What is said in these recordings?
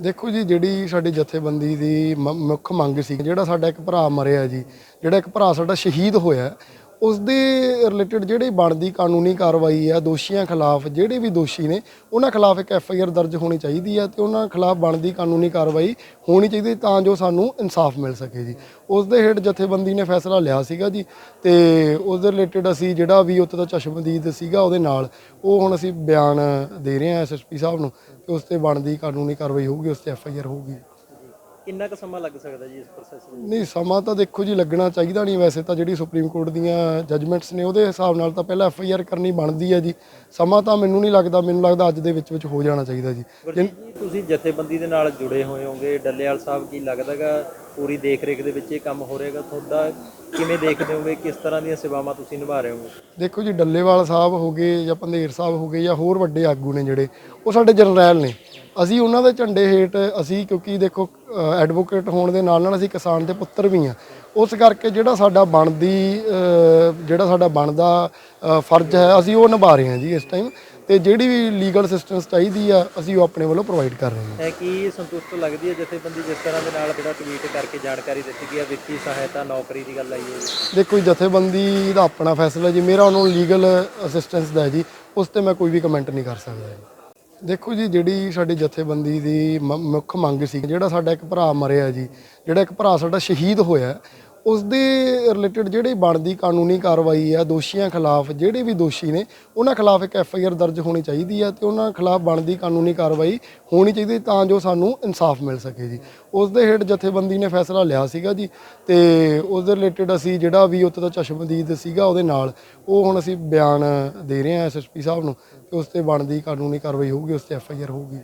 ਦੇਖੋ ਜੀ, ਜਿਹੜੀ ਸਾਡੀ ਜਥੇਬੰਦੀ ਦੀ ਮ- ਮੁੱਖ ਮੰਗ ਸੀ, ਜਿਹੜਾ ਸਾਡਾ ਇੱਕ ਭਰਾ ਮਰਿਆ ਜੀ, ਜਿਹੜਾ ਇੱਕ ਭਰਾ ਸਾਡਾ ਸ਼ਹੀਦ ਹੋਇਆ ਉਸ ਦੇ ਰਿਲੇਟਡ ਜਿਹੜੇ ਬਣਦੀ ਕਾਨੂੰਨੀ ਕਾਰਵਾਈ ਹੈ ਦੋਸ਼ੀਆਂ ਖਿਲਾਫ ਜਿਹੜੇ ਵੀ ਦੋਸ਼ੀ ਨੇ, ਉਹਨਾਂ ਖਿਲਾਫ ਇੱਕ ਐਫ ਆਈ ਆਰ ਦਰਜ ਹੋਣੀ ਚਾਹੀਦੀ ਹੈ ਤੇ ਉਹਨਾਂ ਖਿਲਾਫ ਬਣਦੀ ਕਾਨੂੰਨੀ ਕਾਰਵਾਈ ਹੋਣੀ ਚਾਹੀਦੀ ਤਾਂ ਜੋ ਸਾਨੂੰ ਇਨਸਾਫ ਮਿਲ ਸਕੇ ਜੀ। ਉਸ ਦੇ ਹੇਠ ਜਥੇਬੰਦੀ ਨੇ ਫੈਸਲਾ ਲਿਆ ਸੀਗਾ ਜੀ ਤੇ ਉਸ ਦੇ ਰਿਲੇਟਡ ਅਸੀਂ ਜਿਹੜਾ ਵੀ ਉੱਥੇ ਦਾ ਚਸ਼ਮਦੀਦ ਸੀਗਾ ਉਹਦੇ ਨਾਲ, ਉਹ ਹੁਣ ਅਸੀਂ ਬਿਆਨ ਦੇ ਰਹੇ ਹਾਂ ਐਸਐਸਪੀ ਸਾਹਿਬ ਨੂੰ ਕਿ ਉਸ ਤੇ ਬਣਦੀ ਕਾਨੂੰਨੀ ਕਾਰਵਾਈ ਹੋਊਗੀ, ਉਸ ਤੇ ਐਫ ਆਈ ਆਰ ਹੋਊਗੀ। ਕਿੰਨਾ ਕੁ ਸਮਾਂ ਲੱਗ ਸਕਦਾ ਜੀ ਇਸ ਪ੍ਰੋਸੈਸ ਨੂੰ? ਨਹੀਂ ਸਮਾਂ ਤਾਂ ਦੇਖੋ ਜੀ ਲੱਗਣਾ ਚਾਹੀਦਾ ਨਹੀਂ ਵੈਸੇ ਤਾਂ ਜਿਹੜੀ ਸੁਪਰੀਮ ਕੋਰਟ ਦੀਆਂ ਜਜਮੈਂਟਸ ਨੇ ਉਹਦੇ ਹਿਸਾਬ ਨਾਲ ਤਾਂ ਪਹਿਲਾਂ ਐਫ ਆਈ ਆਰ ਕਰਨੀ ਬਣਦੀ ਹੈ ਜੀ। ਸਮਾਂ ਤਾਂ ਮੈਨੂੰ ਨਹੀਂ ਲੱਗਦਾ ਮੈਨੂੰ ਲੱਗਦਾ ਅੱਜ ਦੇ ਵਿੱਚ ਵਿੱਚ ਹੋ ਜਾਣਾ ਚਾਹੀਦਾ ਜੀ। ਗੁਰਜੀਤ ਜੀ ਤੁਸੀਂ ਜਥੇਬੰਦੀ ਦੇ ਨਾਲ ਜੁੜੇ ਹੋਏ ਹੋਗੇ ਡੱਲੇਵਾਲ ਸਾਹਿਬ ਕੀ ਲੱਗਦਾਗਾ ਪੂਰੀ ਦੇਖ ਰੇਖ ਦੇ ਵਿੱਚ ਇਹ ਕੰਮ ਹੋ ਰਿਹਾਗਾ? ਤੁਹਾਡਾ ਕਿਵੇਂ ਦੇਖਦੇ ਹੋਗੇ ਕਿਸ ਤਰ੍ਹਾਂ ਦੀਆਂ ਸੇਵਾਵਾਂ ਤੁਸੀਂ ਨਿਭਾ ਰਹੇ ਹੋਗੇ ਦੇਖੋ ਜੀ ਡੱਲੇਵਾਲ ਸਾਹਿਬ ਹੋ ਗਏ ਜਾਂ ਪੰਧੇਰ ਸਾਹਿਬ ਹੋ ਗਏ ਜਾਂ ਹੋਰ ਵੱਡੇ ਆਗੂ ਨੇ ਜਿਹੜੇ ਉਹ ਸਾਡੇ ਜਰਨੈਲ ਨੇ। ਅਸੀਂ ਉਹਨਾਂ ਦੇ ਝੰਡੇ ਹੇਠ ਅਸੀਂ ਕਿਉਂਕਿ ਦੇਖੋ ਐਡਵੋਕੇਟ ਹੋਣ ਦੇ ਨਾਲ ਨਾਲ ਅਸੀਂ ਕਿਸਾਨ ਦੇ ਪੁੱਤਰ ਵੀ ਆ ਉਸ ਕਰਕੇ ਜਿਹੜਾ ਸਾਡਾ ਬਣਦੀ ਜਿਹੜਾ ਸਾਡਾ ਬਣਦਾ ਫਰਜ਼ ਹੈ ਅਸੀਂ ਉਹ ਨਿਭਾ ਰਹੇ ਹਾਂ ਜੀ ਇਸ ਟਾਈਮ ਤੇ ਜਿਹੜੀ ਵੀ ਲੀਗਲ ਅਸਿਸਟੈਂਸ ਚਾਹੀਦੀ ਆ ਅਸੀਂ ਉਹ ਆਪਣੇ ਵੱਲੋਂ ਪ੍ਰੋਵਾਈਡ ਕਰ ਰਹੇ ਹਾਂ। ਹੈ ਕਿ ਸੰਤੁਸ਼ਟ ਲੱਗਦੀ ਹੈ ਜਥੇਬੰਦੀ ਜਿਸ ਤਰ੍ਹਾਂ ਦੇ ਨਾਲ ਜਿਹੜਾ ਟਵੀਟ ਕਰਕੇ ਜਾਣਕਾਰੀ ਦਿੱਤੀ ਗਈ ਹੈ ਵਿੱਤੀ ਸਹਾਇਤਾ ਨੌਕਰੀ ਦੀ ਗੱਲ ਆਈ ਹੈ। ਦੇਖੋ ਜਥੇਬੰਦੀ ਦਾ ਆਪਣਾ ਫੈਸਲਾ ਜੀ। ਮੇਰਾ ਉਹਨੂੰ ਲੀਗਲ ਅਸਿਸਟੈਂਸ ਦਾ ਹੈ ਜੀ। ਉਸ ਤੇ ਮੈਂ ਕੋਈ ਵੀ ਕਮੈਂਟ ਨਹੀਂ ਕਰ ਸਕਦਾ ਜੀ। ਦੇਖੋ ਜੀ, ਜਿਹੜੀ ਸਾਡੀ ਜਥੇਬੰਦੀ ਦੀ ਮ- ਮੁੱਖ ਮੰਗ ਸੀ, ਜਿਹੜਾ ਸਾਡਾ ਇੱਕ ਭਰਾ ਮਰਿਆ ਜੀ, ਜਿਹੜਾ ਇੱਕ ਭਰਾ ਸਾਡਾ ਸ਼ਹੀਦ ਹੋਇਆ ਉਸ ਦੇ ਰਿਲੇਟਡ ਜਿਹੜੇ ਬਣਦੀ ਕਾਨੂੰਨੀ ਕਾਰਵਾਈ ਹੈ ਦੋਸ਼ੀਆਂ ਖਿਲਾਫ, ਜਿਹੜੇ ਵੀ ਦੋਸ਼ੀ ਨੇ, ਉਹਨਾਂ ਖਿਲਾਫ ਇੱਕ ਐਫ ਆਈ ਆਰ ਦਰਜ ਹੋਣੀ ਚਾਹੀਦੀ ਹੈ ਤੇ ਉਹਨਾਂ ਖਿਲਾਫ ਬਣਦੀ ਕਾਨੂੰਨੀ ਕਾਰਵਾਈ ਹੋਣੀ ਚਾਹੀਦੀ ਤਾਂ ਜੋ ਸਾਨੂੰ ਇਨਸਾਫ ਮਿਲ ਸਕੇ ਜੀ। ਉਸ ਦੇ ਹੇਠ ਜਥੇਬੰਦੀ ਨੇ ਫੈਸਲਾ ਲਿਆ ਸੀਗਾ ਜੀ ਤੇ ਉਸ ਦੇ ਰਿਲੇਟਡ ਅਸੀਂ ਜਿਹੜਾ ਵੀ ਉੱਥੇ ਦਾ ਚਸ਼ਮਦੀਦ ਸੀਗਾ ਉਹਦੇ ਨਾਲ, ਉਹ ਹੁਣ ਅਸੀਂ ਬਿਆਨ ਦੇ ਰਹੇ ਹਾਂ ਐਸਐਸਪੀ ਸਾਹਿਬ ਨੂੰ ਤੇ ਉਸ ਤੇ ਬਣਦੀ ਕਾਨੂੰਨੀ ਕਾਰਵਾਈ ਹੋਊਗੀ, ਉਸ ਤੇ ਐਫ ਆਈ ਆਰ ਹੋਊਗੀ।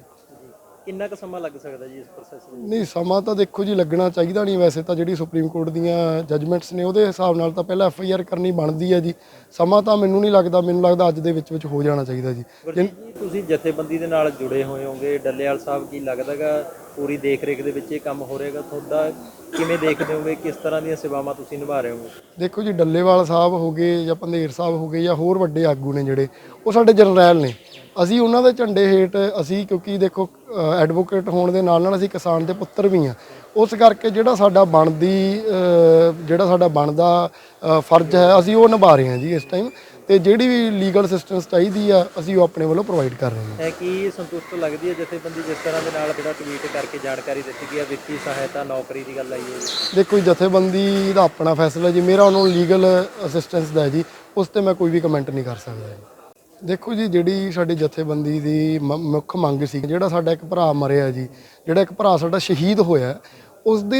ਕਿੰਨਾ ਕੁ ਸਮਾਂ ਲੱਗ ਸਕਦਾ ਜੀ ਇਸ ਪ੍ਰੋਸੈਸ ਨੂੰ? ਨਹੀਂ ਸਮਾਂ ਤਾਂ ਦੇਖੋ ਜੀ ਲੱਗਣਾ ਚਾਹੀਦਾ ਨਹੀਂ ਵੈਸੇ ਤਾਂ ਜਿਹੜੀ ਸੁਪਰੀਮ ਕੋਰਟ ਦੀਆਂ ਜਜਮੈਂਟਸ ਨੇ ਉਹਦੇ ਹਿਸਾਬ ਨਾਲ ਤਾਂ ਪਹਿਲਾਂ ਐਫ ਆਈ ਆਰ ਕਰਨੀ ਬਣਦੀ ਹੈ ਜੀ। ਸਮਾਂ ਤਾਂ ਮੈਨੂੰ ਨਹੀਂ ਲੱਗਦਾ ਮੈਨੂੰ ਲੱਗਦਾ ਅੱਜ ਦੇ ਵਿੱਚ ਵਿੱਚ ਹੋ ਜਾਣਾ ਚਾਹੀਦਾ ਜੀ। ਗੁਰਜੀਤ ਜੀ ਤੁਸੀਂ ਜਥੇਬੰਦੀ ਦੇ ਨਾਲ ਜੁੜੇ ਹੋਏ ਹੋਗੇ ਡੱਲੇਵਾਲ ਸਾਹਿਬ ਕੀ ਲੱਗਦਾਗਾ ਪੂਰੀ ਦੇਖ ਰੇਖ ਦੇ ਵਿੱਚ ਇਹ ਕੰਮ ਹੋ ਰਿਹਾਗਾ ਤੁਹਾਡਾ ਕਿਵੇਂ ਦੇਖਦੇ ਹੋਗੇ? ਕਿਸ ਤਰ੍ਹਾਂ ਦੀਆਂ ਸੇਵਾਵਾਂ ਤੁਸੀਂ ਨਿਭਾ ਰਹੇ ਹੋਗੇ? ਦੇਖੋ ਜੀ, ਡੱਲੇਵਾਲ ਸਾਹਿਬ ਹੋ ਗਏ ਜਾਂ ਪੰਧੇਰ ਸਾਹਿਬ ਹੋ ਗਏ ਜਾਂ ਹੋਰ ਵੱਡੇ ਆਗੂ ਨੇ ਜਿਹੜੇ, ਉਹ ਸਾਡੇ ਜਰਨੈਲ ਨੇ। ਅਸੀਂ ਉਹਨਾਂ ਦੇ ਝੰਡੇ ਹੇਠ ਅਸੀਂ ਕਿਉਂਕਿ ਦੇਖੋ ਐਡਵੋਕੇਟ ਹੋਣ ਦੇ ਨਾਲ ਨਾਲ ਅਸੀਂ ਕਿਸਾਨ ਦੇ ਪੁੱਤਰ ਵੀ ਆ ਉਸ ਕਰਕੇ ਜਿਹੜਾ ਸਾਡਾ ਬਣਦੀ ਜਿਹੜਾ ਸਾਡਾ ਬਣਦਾ ਫਰਜ਼ ਹੈ, ਅਸੀਂ ਉਹ ਨਿਭਾ ਰਹੇ ਹਾਂ ਜੀ ਇਸ ਟਾਈਮ ਤੇ ਜਿਹੜੀ ਵੀ ਲੀਗਲ ਅਸਿਸਟੈਂਸ ਚਾਹੀਦੀ ਆ ਅਸੀਂ ਉਹ ਆਪਣੇ ਵੱਲੋਂ ਪ੍ਰੋਵਾਈਡ ਕਰ ਰਹੇ ਹਾਂ ਹੈ ਕਿ ਸੰਤੁਸ਼ਟ ਲੱਗਦੀ ਹੈ ਜਥੇਬੰਦੀ ਜਿਸ ਤਰ੍ਹਾਂ ਦੇ ਨਾਲ ਜਿਹੜਾ ਟਵੀਟ ਕਰਕੇ ਜਾਣਕਾਰੀ ਦਿੱਤੀ ਗਈ ਹੈ ਵਿੱਤੀ ਸਹਾਇਤਾ ਨੌਕਰੀ ਦੀ ਗੱਲ ਆਈ ਹੈ ਜੀ। ਦੇਖੋ ਜੀ ਜਥੇਬੰਦੀ ਦਾ ਆਪਣਾ ਫੈਸਲਾ ਜੀ ਮੇਰਾ ਉਹਨੂੰ ਲੀਗਲ ਅਸਿਸਟੈਂਸ ਦਾ ਹੈ ਜੀ ਉਸ ਤੇ ਮੈਂ ਕੋਈ ਵੀ ਕਮੈਂਟ ਨਹੀਂ ਕਰ ਸਕਦਾ ਜੀ ਦੇਖੋ ਜੀ ਜਿਹੜੀ ਸਾਡੀ ਜਥੇਬੰਦੀ ਦੀ ਮ- ਮੁੱਖ ਮੰਗ ਸੀ ਜਿਹੜਾ ਸਾਡਾ ਇੱਕ ਭਰਾ ਮਰਿਆ ਜੀ ਜਿਹੜਾ ਇੱਕ ਭਰਾ ਸਾਡਾ ਸ਼ਹੀਦ ਹੋਇਆ ਉਸ ਦੇ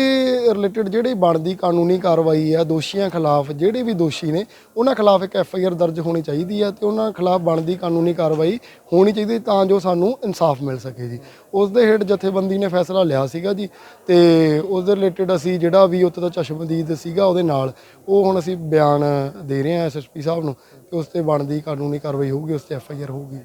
ਰਿਲੇਟਡ ਜਿਹੜੇ ਬਣਦੀ ਕਾਨੂੰਨੀ ਕਾਰਵਾਈ ਹੈ ਦੋਸ਼ੀਆਂ ਖਿਲਾਫ ਜਿਹੜੇ ਵੀ ਦੋਸ਼ੀ ਨੇ, ਉਹਨਾਂ ਖਿਲਾਫ ਇੱਕ ਐਫ ਆਈ ਆਰ ਦਰਜ ਹੋਣੀ ਚਾਹੀਦੀ ਹੈ ਤੇ ਉਹਨਾਂ ਖਿਲਾਫ ਬਣਦੀ ਕਾਨੂੰਨੀ ਕਾਰਵਾਈ ਹੋਣੀ ਚਾਹੀਦੀ ਤਾਂ ਜੋ ਸਾਨੂੰ ਇਨਸਾਫ ਮਿਲ ਸਕੇ ਜੀ। ਉਸ ਦੇ ਹੇਠ ਜਥੇਬੰਦੀ ਨੇ ਫੈਸਲਾ ਲਿਆ ਸੀਗਾ ਜੀ ਤੇ ਉਸ ਦੇ ਰਿਲੇਟਡ ਅਸੀਂ ਜਿਹੜਾ ਵੀ ਉੱਥੇ ਦਾ ਚਸ਼ਮਦੀਦ ਸੀਗਾ ਉਹਦੇ ਨਾਲ, ਉਹ ਹੁਣ ਅਸੀਂ ਬਿਆਨ ਦੇ ਰਹੇ ਹਾਂ ਐਸਐਸਪੀ ਸਾਹਿਬ ਨੂੰ ਤੇ ਉਸ ਤੇ ਬਣਦੀ ਕਾਨੂੰਨੀ ਕਾਰਵਾਈ ਹੋਊਗੀ, ਉਸ ਤੇ ਐਫ ਆਈ ਆਰ ਹੋਊਗੀ।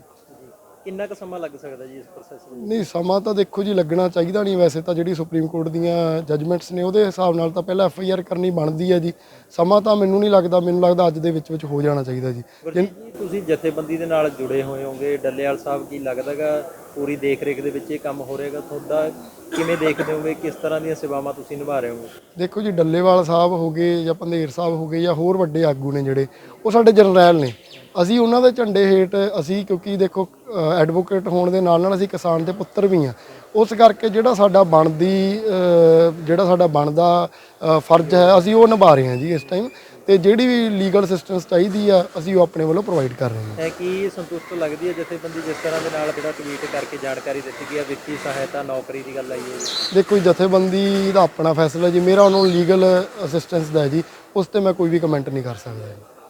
ਕਿੰਨਾ ਕੁ ਸਮਾਂ ਲੱਗ ਸਕਦਾ ਜੀ ਇਸ ਪ੍ਰੋਸੈਸ ਨੂੰ? ਨਹੀਂ ਸਮਾਂ ਤਾਂ ਦੇਖੋ ਜੀ ਲੱਗਣਾ ਚਾਹੀਦਾ ਨਹੀਂ ਵੈਸੇ ਤਾਂ ਜਿਹੜੀ ਸੁਪਰੀਮ ਕੋਰਟ ਦੀਆਂ ਜਜਮੈਂਟਸ ਨੇ ਉਹਦੇ ਹਿਸਾਬ ਨਾਲ ਤਾਂ ਪਹਿਲਾਂ ਐਫ ਆਈ ਆਰ ਕਰਨੀ ਬਣਦੀ ਹੈ ਜੀ। ਸਮਾਂ ਤਾਂ ਮੈਨੂੰ ਨਹੀਂ ਲੱਗਦਾ ਮੈਨੂੰ ਲੱਗਦਾ ਅੱਜ ਦੇ ਵਿੱਚ ਵਿੱਚ ਹੋ ਜਾਣਾ ਚਾਹੀਦਾ ਜੀ। ਗੁਰਜੀਤ ਜੀ ਤੁਸੀਂ ਜਥੇਬੰਦੀ ਦੇ ਨਾਲ ਜੁੜੇ ਹੋਏ ਹੋਗੇ ਡੱਲੇਵਾਲ ਸਾਹਿਬ ਕੀ ਲੱਗਦਾਗਾ ਪੂਰੀ ਦੇਖ ਰੇਖ ਦੇ ਵਿੱਚ ਇਹ ਕੰਮ ਹੋ ਰਿਹਾਗਾ? ਤੁਹਾਡਾ ਕਿਵੇਂ ਦੇਖਦੇ ਹੋਗੇ ਕਿਸ ਤਰ੍ਹਾਂ ਦੀਆਂ ਸੇਵਾਵਾਂ ਤੁਸੀਂ ਨਿਭਾ ਰਹੇ ਹੋਗੇ ਦੇਖੋ ਜੀ ਡੱਲੇਵਾਲ ਸਾਹਿਬ ਹੋ ਗਏ ਜਾਂ ਪੰਧੇਰ ਸਾਹਿਬ ਹੋ ਗਏ ਜਾਂ ਹੋਰ ਵੱਡੇ ਆਗੂ ਨੇ ਜਿਹੜੇ ਉਹ ਸਾਡੇ ਜਰਨੈਲ ਨੇ। ਅਸੀਂ ਉਹਨਾਂ ਦੇ ਝੰਡੇ ਹੇਠ ਅਸੀਂ ਕਿਉਂਕਿ ਦੇਖੋ ਐਡਵੋਕੇਟ ਹੋਣ ਦੇ ਨਾਲ ਨਾਲ ਅਸੀਂ ਕਿਸਾਨ ਦੇ ਪੁੱਤਰ ਵੀ ਆ ਉਸ ਕਰਕੇ ਜਿਹੜਾ ਸਾਡਾ ਬਣਦੀ ਜਿਹੜਾ ਸਾਡਾ ਬਣਦਾ ਫਰਜ਼ ਹੈ ਅਸੀਂ ਉਹ ਨਿਭਾ ਰਹੇ ਹਾਂ ਜੀ ਇਸ ਟਾਈਮ ਤੇ ਜਿਹੜੀ ਵੀ ਲੀਗਲ ਅਸਿਸਟੈਂਸ ਚਾਹੀਦੀ ਆ ਅਸੀਂ ਉਹ ਆਪਣੇ ਵੱਲੋਂ ਪ੍ਰੋਵਾਈਡ ਕਰ ਰਹੇ ਹਾਂ। ਹੈ ਕਿ ਸੰਤੁਸ਼ਟ ਲੱਗਦੀ ਹੈ ਜਥੇਬੰਦੀ ਜਿਸ ਤਰ੍ਹਾਂ ਦੇ ਨਾਲ ਜਿਹੜਾ ਟਵੀਟ ਕਰਕੇ ਜਾਣਕਾਰੀ ਦਿੱਤੀ ਗਈ ਹੈ ਵਿੱਤੀ ਸਹਾਇਤਾ ਨੌਕਰੀ ਦੀ ਗੱਲ ਆਈ ਹੈ ਜੀ। ਦੇਖੋ ਜੀ ਜਥੇਬੰਦੀ ਦਾ ਆਪਣਾ ਫੈਸਲਾ ਜੀ। ਮੇਰਾ ਉਹਨੂੰ ਲੀਗਲ ਅਸਿਸਟੈਂਸ ਦਾ ਹੈ ਜੀ। ਉਸ ਤੇ ਮੈਂ ਕੋਈ ਵੀ ਕਮੈਂਟ ਨਹੀਂ ਕਰ ਸਕਦਾ